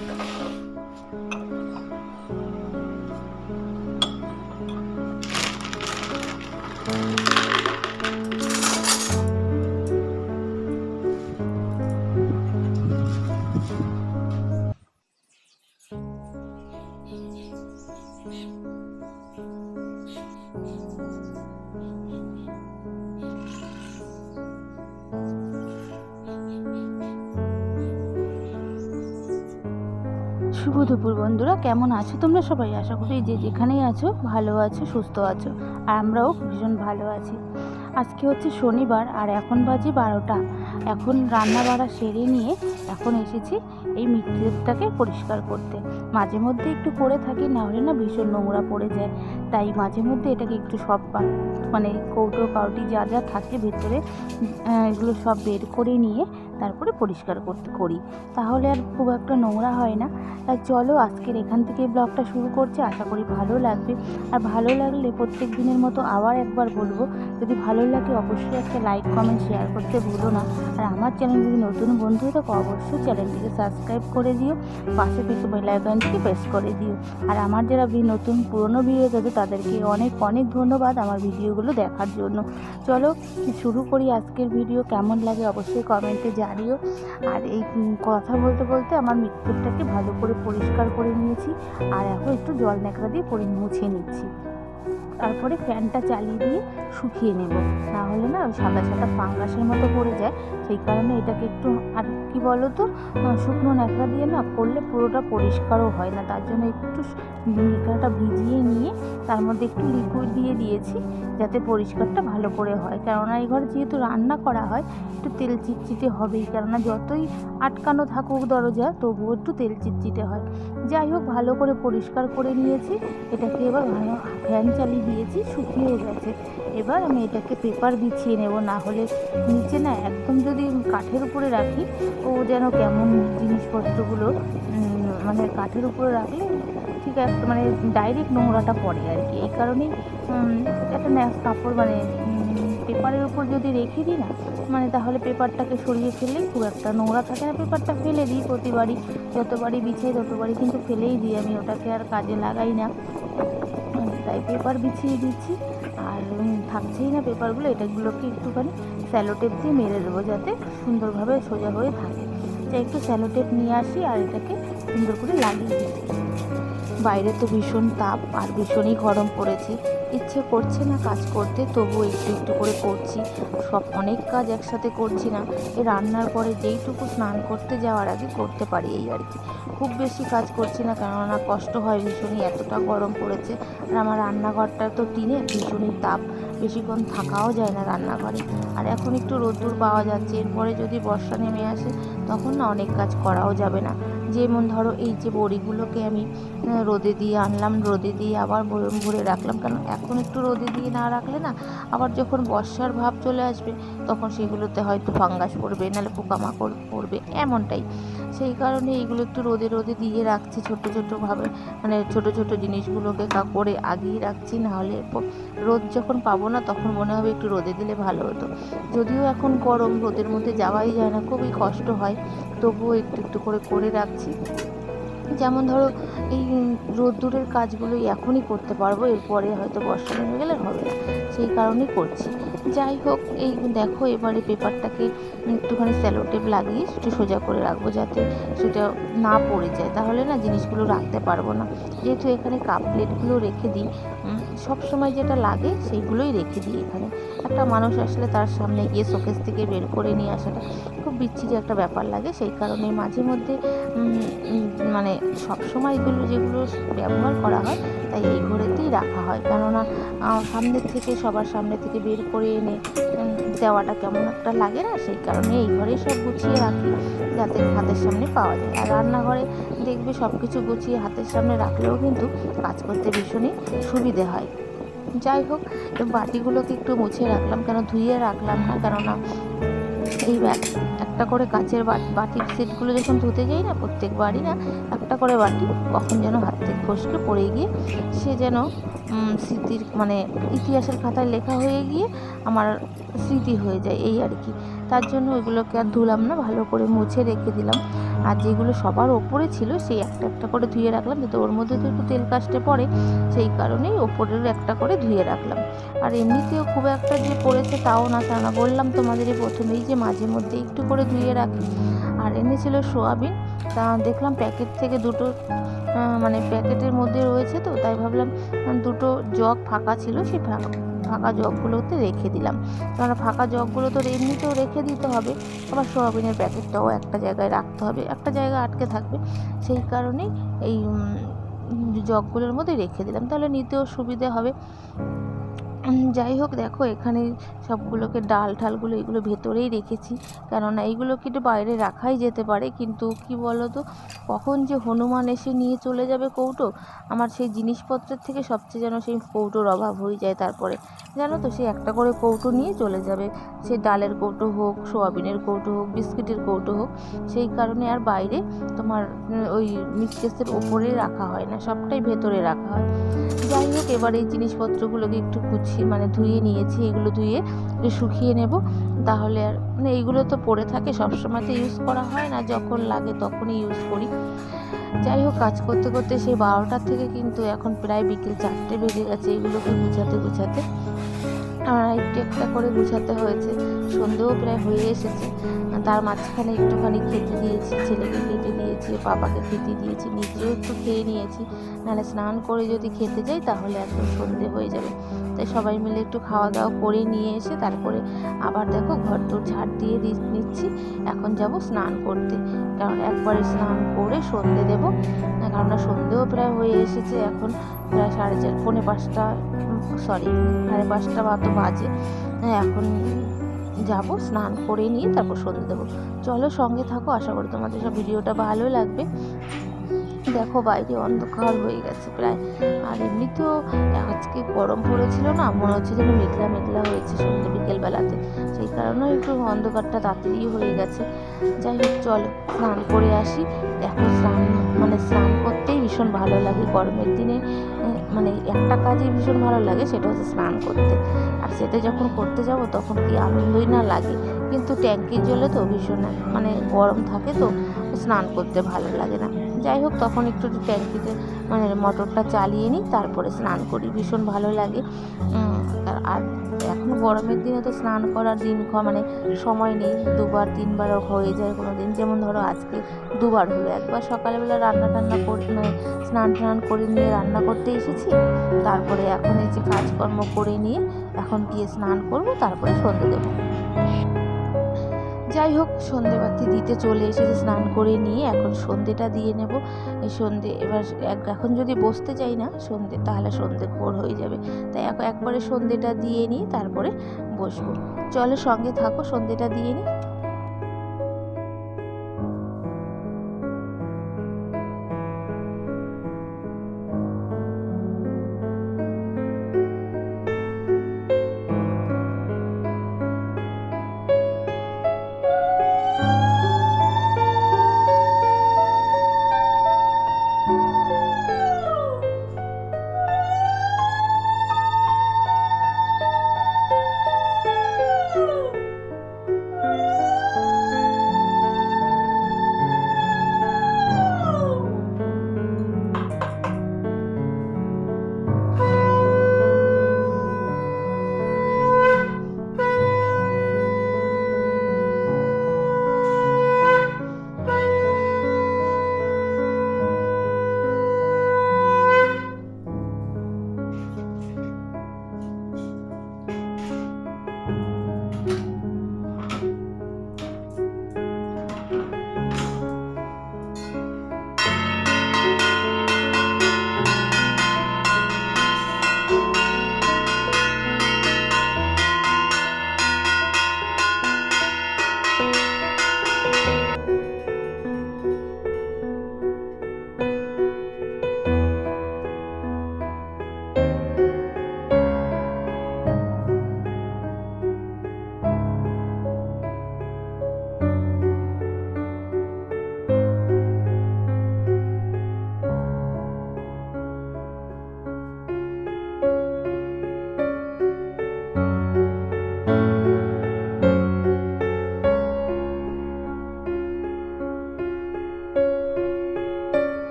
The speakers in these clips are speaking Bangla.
you শুভ দুপুর বন্ধুরা, কেমন আছো তোমরা সবাই? আশা করি যে যেখানেই আছো, ভালো আছো, সুস্থ আছো, আর আমরাও ভীষণ ভালো আছি। আজকে হচ্ছে শনিবার, আর এখন বাজে বারোটা। এখন রান্না বাড়া সেরে নিয়ে এখন এসেছি এই মৃত্যুটাকে পরিষ্কার করতে। মাঝে মধ্যে একটু করে থাকি, না হলে না ভীষণ নোংরা পড়ে যায়। তাই মাঝে মধ্যে এটাকে একটু সব মানে কৌটো কাউটি যা যা থাকে ভেতরে এগুলো সব বের করে নিয়ে তারপরে পরিষ্কার করতে করি। তাহলে আর খুব একটা নোংরা হয় না। তাই চলো আজকের এখান থেকে ব্লগটা শুরু করছি। আশা করি ভালো লাগবে। আর ভালো লাগলে প্রত্যেক দিনের মতো আবার একবার বলব, যদি ভালো লাগে অবশ্যই একটা লাইক, কমেন্ট, শেয়ার করতে ভুলো না। আর আমার চ্যানেল যদি নতুন বন্ধু হয়ে থাকো, অবশ্যই চ্যানেলটিকে সাবস্ক্রাইব করে দিও। পাশে থেকে বেল আইকনটিকে প্রেস করে দিও। আর আমার যারা নতুন পুরনো ভিডিও দেখে তাদেরকে অনেক অনেক ধন্যবাদ আমার ভিডিওগুলো দেখার জন্য। চলো শুরু করি আজকের ভিডিও। কেমন লাগে অবশ্যই কমেন্টে জানিও আর এই কথা বলতে বলতে আমার মিক্সচারটাকে ভালো করে পরিষ্কার করে নিয়েছি। আর এখন একটু জল ন্যাকড়া দিয়ে পরি মুছে নিচ্ছি। তারপরে ফ্যানটা চালিয়ে দিয়ে শুকিয়ে নেব। না হলে না ওই সাদা সাদা ফাঙ্গাসের মতো পড়ে যায়। সেই কারণে এটাকে একটু আর কি বলো তো শুকনো ন্যাকড়া দিয়ে না করলে পুরোটা পরিষ্কারও হয় না। তার জন্য একটু ন্যাকড়াটা ভিজিয়ে নিয়ে তার মধ্যে একটু লিকুইড দিয়ে দিয়েছি যাতে পরিষ্কারটা ভালো করে হয়। কেননা এই ঘরে যেহেতু রান্না করা হয়, একটু তেল চিটচিটে হবেই। কেননা যতই আটকানো থাকুক দরজা, তবুও একটু তেল চিটচিটে হয়। যাই হোক, ভালো করে পরিষ্কার করে নিয়েছি। এটাকে এবার ফ্যান চালিয়ে দিয়েছি শুকিয়ে গেছে। এবার আমি এটাকে পেপার বিছিয়ে নেব, না হলে নিচে না একদম যদি কাঠের উপরে রাখি, ও যেন কেমন জিনিসপত্রগুলো মানে কাঠের উপরে রাখলে ঠিক একটা মানে ডাইরেক্ট নোংরাটা পড়ে আর কি। এই কারণেই একটা কাপড় মানে পেপারের উপর যদি রেখে দিই না মানে তাহলে পেপারটাকে সরিয়ে ফেললেই খুব একটা নোংরা থাকে না। পেপারটা ফেলে দিই প্রতিবারই, যতবারই বিছাই ততবারই, কিন্তু ফেলেই দিই। আমি ওটাকে আর কাজে লাগাই না। তাই পেপার বিছিয়ে দিচ্ছি। থাকছেই না পেপারগুলো, এটাগুলোকে একটুখানি স্যালোটেপ দিয়ে মেরে দেবো যাতে সুন্দরভাবে সোজা হয়ে থাকে। তাই একটু স্যালোটেপ নিয়ে আসি আর এটাকে সুন্দর করে লাগিয়ে দিই। বাইরে তো ভীষণ তাপ আর ভীষণই গরম পড়েছে। ইচ্ছে করছে না কাজ করতে, তবুও একটু একটু করে করছি। সব অনেক কাজ একসাথে করছি না। এই রান্নার পরে যেইটুকু স্নান করতে যাওয়ার আগে করতে পারি এই আর কি। খুব বেশি কাজ করছি না, কেননা কষ্ট হয় ভীষণই, এতটা গরম পড়েছে। আর আমার রান্নাঘরটা তো টিনে ভীষণই তাপ। বেশিক্ষণ থাকাও যায় না রান্নাঘরে। আর এখন একটু রোদ্দুর পাওয়া যাচ্ছে, এরপরে যদি বর্ষা নেমে আসে, তখন না অনেক কাজ করাও যাবে না। যেমন ধরো, এই যে বড়িগুলোকে আমি রোদে দিয়ে আনলাম, রোদে দিয়ে আবার ভরে রাখলাম। কারণ এখন একটু রোদে দিয়ে না রাখলে না, আবার যখন বর্ষার ভাব চলে আসবে, তখন সেগুলোতে হয়তো ফাঙ্গাস পড়বে, নাহলে পোকামাকড় পড়বে, এমনটাই। সেই কারণে এইগুলো একটু রোদে রোদে দিয়ে রাখছি ছোট ছোটোভাবে মানে ছোট ছোট জিনিসগুলোকে করে আগিয়ে রাখছি, নাহলে রোদ যখন পাবো না তখন মনে হবে একটু রোদে দিলে ভালো হতো। যদিও এখন গরম, রোদের মধ্যে যাওয়াই যায় না, খুবই কষ্ট হয়, তবুও একটু একটু করে করে রাখছি। যেমন ধরো, এই রোদ্দুরের কাজগুলোই এখনই করতে পারব, এরপরে হয়তো বর্ষা নেমে গেলে হবে সেই কারণেই করছি। যাই হোক এই দেখো এবারে পেপারটাকে একটুখানি স্যালোটেপ লাগিয়ে একটু সোজা করে রাখব যাতে সেটা না পড়ে যায়। তাহলে না জিনিসগুলো রাখতে পারব না। যেহেতু এখানে কাপ প্লেটগুলো রেখে দিই সব সময় যেটা লাগে সেইগুলোই রেখে দিই এখানে। একটা মানুষ আসলে তার সামনে গিয়ে শোকেস থেকে বের করে নিয়ে আসাটা খুব বিচ্ছিরি একটা ব্যাপার লাগে। সেই কারণে মাঝে মধ্যে মানে সব সময় এগুলো যেগুলো ব্যবহার করা হয় তাই এই ঘরেতেই রাখা হয়। কেননা সামনের থেকে সবার সামনে থেকে বের করে এনে দেওয়াটা কেমন একটা লাগে না, সেই কারণে এই ঘরে সব গুছিয়ে রাখি, যাতে হাতের সামনে পাওয়া যায়। আর রান্নাঘরে দেখবে সব কিছু গুছিয়ে হাতের সামনে রাখলেও কিন্তু কাজ করতে ভীষণই সুবিধে হয়। যাই হোক বাটিগুলোকে একটু মুছে রাখলাম, কেন ধুয়ে রাখলাম না, কেননা এই একটা করে কাঁচের বাটির সেটগুলো যখন ধুতে যাই না, প্রত্যেকবারই না, একটা করে বাটি কখন যেন হাত থেকে পড়ে গিয়ে সে যেন স্মৃতির মানে ইতিহাসের খাতায় লেখা হয়ে গিয়ে আমার স্মৃতি হয়ে যায় এই আর কি। তার জন্য ওইগুলোকে আর ধুলাম না, ভালো করে মুছে রেখে দিলাম। আর যেগুলো সবার ওপরে ছিল সেই একটা একটা করে ধুয়ে রাখলাম, যাতে ওর মধ্যে তো একটু তেল কাস্টে পড়ে, সেই কারণেই ওপরের একটা করে ধুয়ে রাখলাম। আর এমনিতেও খুব একটা যে পড়েছে তাও না কেননা বললাম তোমাদের এই প্রথমেই যে মাঝে মধ্যে একটু করে ধুয়ে রাখি। আর এনেছিল সোয়াবিন, তা দেখলাম প্যাকেট থেকে দুটো মানে প্যাকেটের মধ্যে রয়েছে তো, তাই ভাবলাম দুটো জগ ফাঁকা ছিল, সেই ফাঁকা জগগুলোতে রেখে দিলাম। কারণ ফাঁকা জগগুলো তো এমনিতেও রেখে দিতে হবে, আবার সোয়াবিনের প্যাকেটটাও একটা জায়গায় রাখতে হবে, একটা জায়গায় আটকে থাকবে। সেই কারণেই এই জগগুলোর মধ্যে রেখে দিলাম। তাহলে নিতেও সুবিধে হবে। যাই হোক, দেখো, এখানে সবগুলোকে ডাল ঠালগুলো এগুলো ভেতরেই রেখেছি। কেননা এইগুলো কিন্তু বাইরে রাখাই যেতে পারে, কিন্তু কি বলো তো কখন যে হনুমান এসে নিয়ে চলে যাবে কৌটো, আমার সেই জিনিসপত্রের থেকে সবচেয়ে যেন সেই কৌটোর অভাব হয়ে যায় তারপরে। জানো তো, সে একটা করে কৌটো নিয়ে চলে যাবে। সে ডালের কৌটো হোক, সোয়াবিনের কৌটো হোক, বিস্কিটের কৌটো হোক, সেই কারণে আর বাইরে তোমার ওই মিক্সকেসের ওপরে রাখা হয় না, সবটাই ভেতরে রাখা হয়। যাই হোক, এবার এই জিনিসপত্রগুলোকে একটু গুছিয়ে মানে ধুয়ে নিয়েছি, এগুলো ধুয়ে শুকিয়ে নেব। তাহলে আর মানে এইগুলো তো পড়ে থাকে, সবসময় তো ইউজ করা হয় না, যখন লাগে তখনই ইউজ করি। যাই হোক, কাজ করতে করতে সেই বারোটার থেকে কিন্তু এখন প্রায় বিকেল চারটে বেজে গেছে, এগুলোকে গুছাতে গুছাতে। আমার একটু একটা করে গুছাতে হয়েছে। সন্ধেও প্রায় হয়ে এসেছে। তার মাঝখানে একটুখানি খেতে দিয়েছি ছেলেকে খেতে দিয়েছি পাপাকে খেতে দিয়েছি নিজেও একটু খেয়ে নিয়েছি। নাহলে স্নান করে যদি খেতে যাই তাহলে একদম সন্ধে হয়ে যাবে। তাই সবাই মিলে একটু খাওয়া দাওয়া করে নিয়ে এসে তারপরে আবার দেখো ঘর তোর ঝাড় দিয়ে নিচ্ছি। এখন যাব স্নান করতে। কারণ একবারে স্নান করে সন্ধে দেবো। কারণ সন্ধেও প্রায় হয়ে এসেছে। এখন প্রায় সাড়ে চার পৌনে পাঁচটা সরি সাড়ে পাঁচটা বা তো বাজে। হ্যাঁ, এখন যাব, স্নান করে নিয়ে তারপর সন্ধে দেবো। চলো সঙ্গে থাকো, আশা করি তোমাদের সব ভিডিওটা ভালো লাগবে। দেখো বাইরে অন্ধকার হয়ে গেছে প্রায়। আর এমনি তো আজকে গরম পড়েছিল না, মনে হচ্ছে যেন মেঘলা মেঘলা হয়েছে সন্ধ্যে বিকেলবেলাতে। সেই কারণেও একটু অন্ধকারটা তাড়াতাড়ি হয়ে গেছে। যাই হোক, চলো, স্নান করে আসি। এখন স্নান মানে স্নান করতেই ভীষণ ভালো লাগে গরমের দিনে। মানে একটা কাজই ভীষণ ভালো লাগে, সেটা হচ্ছে স্নান করতে। আর সেটা যখন করতে যাব, তখন কি আনন্দই না লাগে। কিন্তু ট্যাঙ্কির জলে তো ভীষণ মানে গরম থাকে তো, স্নান করতে ভালো লাগে না। যাই হোক, তখন একটু ট্যাঙ্কিতে মানে মোটরটা চালিয়ে নিই, তারপরে স্নান করি, ভীষণ ভালো লাগে। উম, আর- এখন গরমের দিনে তো স্নান করার দিন মানে সময় নেই দুবার তিনবার হয়ে যায় কোনো দিন যেমন ধরো আজকে দুবার হলো। একবার সকালবেলা রান্না টান্না করে মানে স্নান টান করে নিয়ে রান্না করতে এসেছি। তারপরে এখন এই যে কাজকর্ম করে নিয়ে এখন গিয়ে স্নান করব তারপরে সন্ধে দেবো। যাই হোক, সন্ধেবাতি দিতে চলে এসেছে, স্নান করে নিয়ে এখন সন্ধেটা দিয়ে নেব। সন্ধে, এবার এখন যদি বসতে চাই না সন্ধে, তাহলে সন্ধে ভোর হয়ে যাবে। তাই একবারে সন্ধেটা দিয়ে নিই তারপরে বসবো। চলে সঙ্গে থাকো, সন্ধেটা দিয়ে নিই।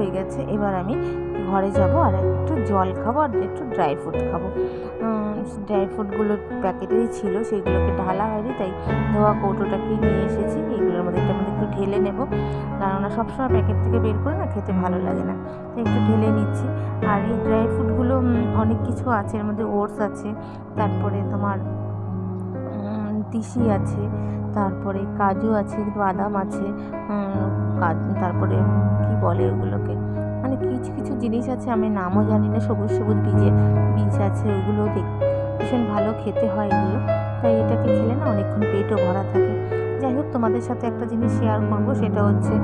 হয়ে গেছে। এবার আমি ঘরে যাব আর একটু জল খাব আর একটু ড্রাই ফ্রুট খাব। ড্রাই ফ্রুটগুলো প্যাকেটেই ছিল, সেগুলোকে ঢালা হয়নি, তাই ধোয়া কৌটোটাকেই নিয়ে এসেছি। এগুলোর মধ্যে এটার মধ্যে একটু ঢেলে নেব। কেননা সবসময় প্যাকেট থেকে বের করে না খেতে ভালো লাগে না। তাই একটু ঢেলে নিচ্ছি। আর এই ড্রাই ফ্রুটগুলো অনেক কিছু আছে, এর মধ্যে ওটস আছে, তারপরে তোমার তিসি আছে, তারপরে কাজু আছে, বাদাম আছে উম, কা- তারপরে কি বলে ওগুলোকে? মানে কিছু কিছু জিনিস আছে আমি নামও জানি না সবুজ সবুজ বীজে বীজ আছে ওগুলো দেখ ভীষণ ভালো খেতে হয় এগুলো। তাই এটাকে খেলে না অনেকক্ষণ পেটও ভরা থাকে। যাই হোক তোমাদের সাথে একটা জিনিস শেয়ার করব সেটা হচ্ছে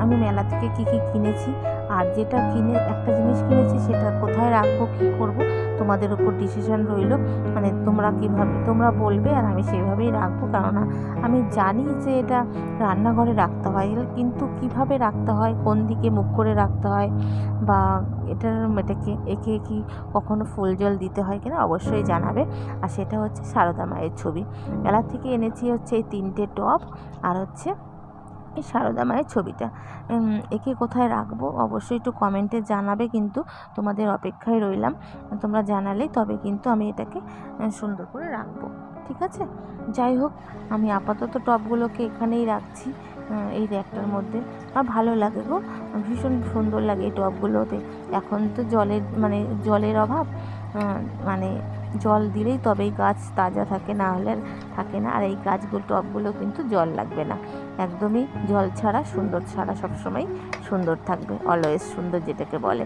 আমি মেলা থেকে কী কী কিনেছি আর যেটা কিনে, একটা জিনিস কিনেছি সেটা কোথায় রাখব, কী করব, তোমাদের উপর ডিসিশন রইল। মানে তোমরা কীভাবে, তোমরা বলবে আর আমি সেভাবেই রাখব। কেননা আমি জানি যে এটা রান্নাঘরে রাখতে হয়, কিন্তু কীভাবে রাখতে হয়, কোন দিকে মুখ করে রাখতে হয়, বা এটার এটাকে একে কি কখনো ফুল জল দিতে হয় কিনা অবশ্যই জানাবে। আর সেটা হচ্ছে সারদা মায়ের ছবি। মেলা থেকে এনেছি হচ্ছে এই তিনটে টপ আর হচ্ছে এই সারদা মায়ের ছবিটা। একে কোথায় রাখব? অবশ্যই একটু কমেন্টে জানাবে কিন্তু তোমাদের অপেক্ষায় রইলাম। তোমরা জানালেই তবে কিন্তু আমি এটাকে সুন্দর করে রাখব। ঠিক আছে? যাই হোক, আমি আপাতত টপগুলোকে এখানেই রাখছি এই র্যাকটার মধ্যে। আর ভালো লাগে গো, ভীষণ সুন্দর লাগে এই টবগুলোতে এখন তো জলের মানে জলের অভাব মানে জল দিলেই তবেই গাছ তাজা থাকে, না হলে থাকে না। আর এই গাছগুলো, টবগুলো কিন্তু জল লাগবে না। একদমই জল ছাড়া, সুন্দর ছাড়া সবসময় সুন্দর থাকবে অলওয়েজ সুন্দর যেটাকে বলে।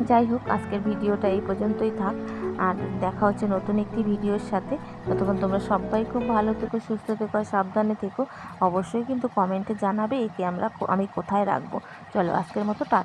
যাই হোক, আজকের ভিডিওটা এই পর্যন্তই থাক। আর দেখা হচ্ছে নতুন একটি ভিডিওর সাথে। ততক্ষণ তোমরা সবাই খুব ভালো থেকো, সুস্থ থেকো সাবধানে থেকো। অবশ্যই কিন্তু কমেন্টে জানাবে একে আমরা আমি কোথায় রাখব। চলো, আজকের মতো টাটা